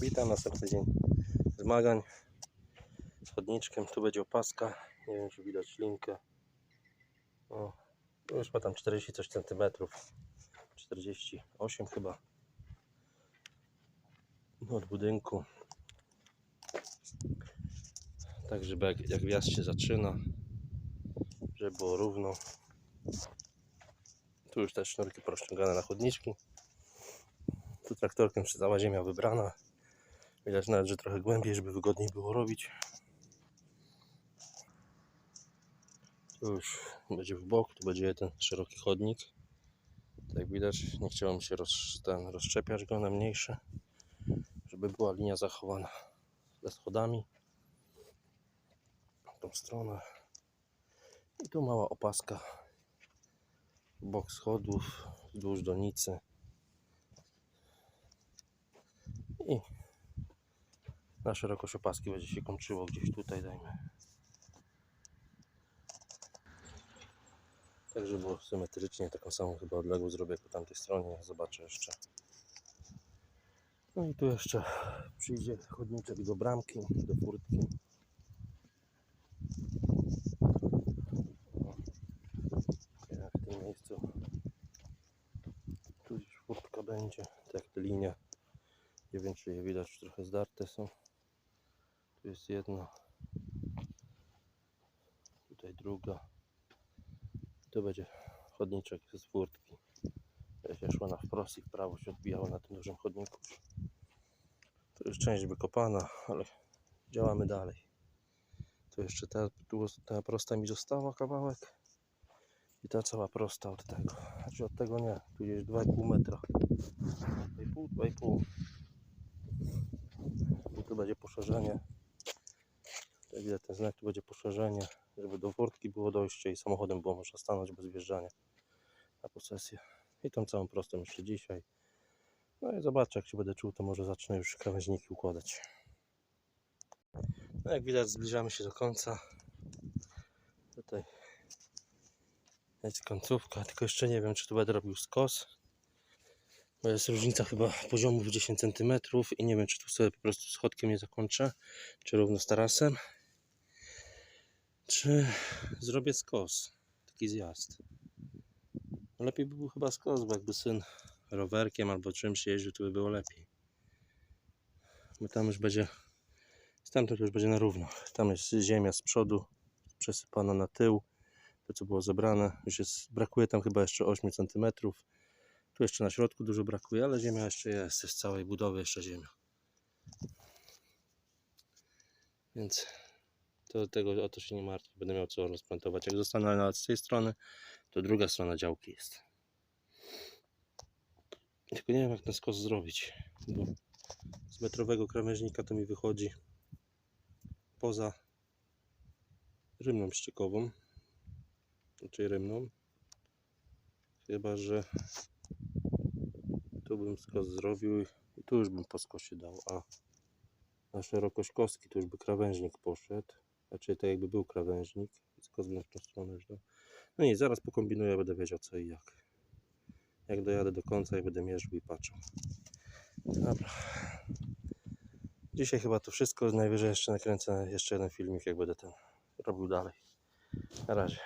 Witam, następny dzień zmagań z chodniczkiem. Tu będzie opaska. Nie wiem, czy widać linkę. O, już ma tam 40 coś centymetrów. 48 chyba. Od budynku. Tak, żeby jak, jak wjazd się zaczyna, żeby było równo. Tu już też sznurki porozciągane na chodniczki. Tu traktorkiem jeszcze cała ziemia wybrana. Widać nawet, że trochę głębiej, żeby wygodniej było robić. Tu już będzie w bok, tu będzie jeden szeroki chodnik. Tak jak widać, nie chciałem się roz, ten, rozszczepiać go na mniejsze, żeby była linia zachowana ze schodami. Tą stronę. I tu mała opaska. Bok schodów, wzdłuż donicy. I na szerokość opaski będzie się kończyło gdzieś tutaj, dajmy. Tak, żeby było symetrycznie, taką samą chyba odległość zrobię po tamtej stronie, zobaczę jeszcze. No i tu jeszcze przyjdzie chodniczek do bramki, do furtki. O, jak w tym miejscu. Tu gdzieś furtka będzie, tak linie. Nie wiem czy je widać, trochę zdarte są. Tu jest jedna. Tutaj druga. Tu będzie chodniczek z furtki. Będzie szła na wprost i w prawo się odbijała na tym dużym chodniku. Tu już część wykopana, ale działamy dalej. Tu jeszcze ta, ta prosta mi została kawałek. I ta cała prosta od tego. Znaczy od tego nie. Tu gdzieś 2,5 metra. 2,5, 2,5. I tu będzie poszerzenie. Jak widać ten znak, tu będzie poszerzenie, żeby do furtki było dojście i samochodem było można stanąć bez wjeżdżania na posesję. I tą całą prostą jeszcze dzisiaj. No i zobaczę, jak się będę czuł, to może zacznę już krawężniki układać. No jak widać, zbliżamy się do końca. Tutaj jest końcówka, tylko jeszcze nie wiem, czy tu będę robił skos. Bo jest różnica chyba poziomów 10 cm i nie wiem, czy tu sobie po prostu schodkiem nie zakończę, czy równo z tarasem, czy zrobię skos, taki zjazd. No lepiej by był chyba skos, bo jakby syn rowerkiem albo czymś jeździł, to by było lepiej. Bo tam już będzie, stamtąd już będzie na równo. Tam jest ziemia z przodu, przesypana na tył, to co było zebrane. Już jest, brakuje tam chyba jeszcze 8 cm. Tu jeszcze na środku dużo brakuje, ale ziemia jeszcze jest, jest z całej budowy jeszcze ziemia. Więc to tego o to się nie martwię, będę miał co rozplantować. Jak zostanę nawet z tej strony, to druga strona działki jest. Tylko nie wiem jak ten skos zrobić, bo z metrowego krawężnika to mi wychodzi poza rymną ściekową, znaczy rymną. Chyba, że tu bym skos zrobił i tu już bym po skosie dał, a na szerokość kostki to już by krawężnik poszedł. Znaczy tak jakby był krawężnik i w tą stronę dał. No nie, zaraz pokombinuję, będę wiedział co i jak. Jak dojadę do końca i będę mierzył i patrzył. Dobra. Dzisiaj chyba to wszystko. Najwyżej jeszcze nakręcę jeszcze jeden filmik, jak będę ten robił dalej. Na razie.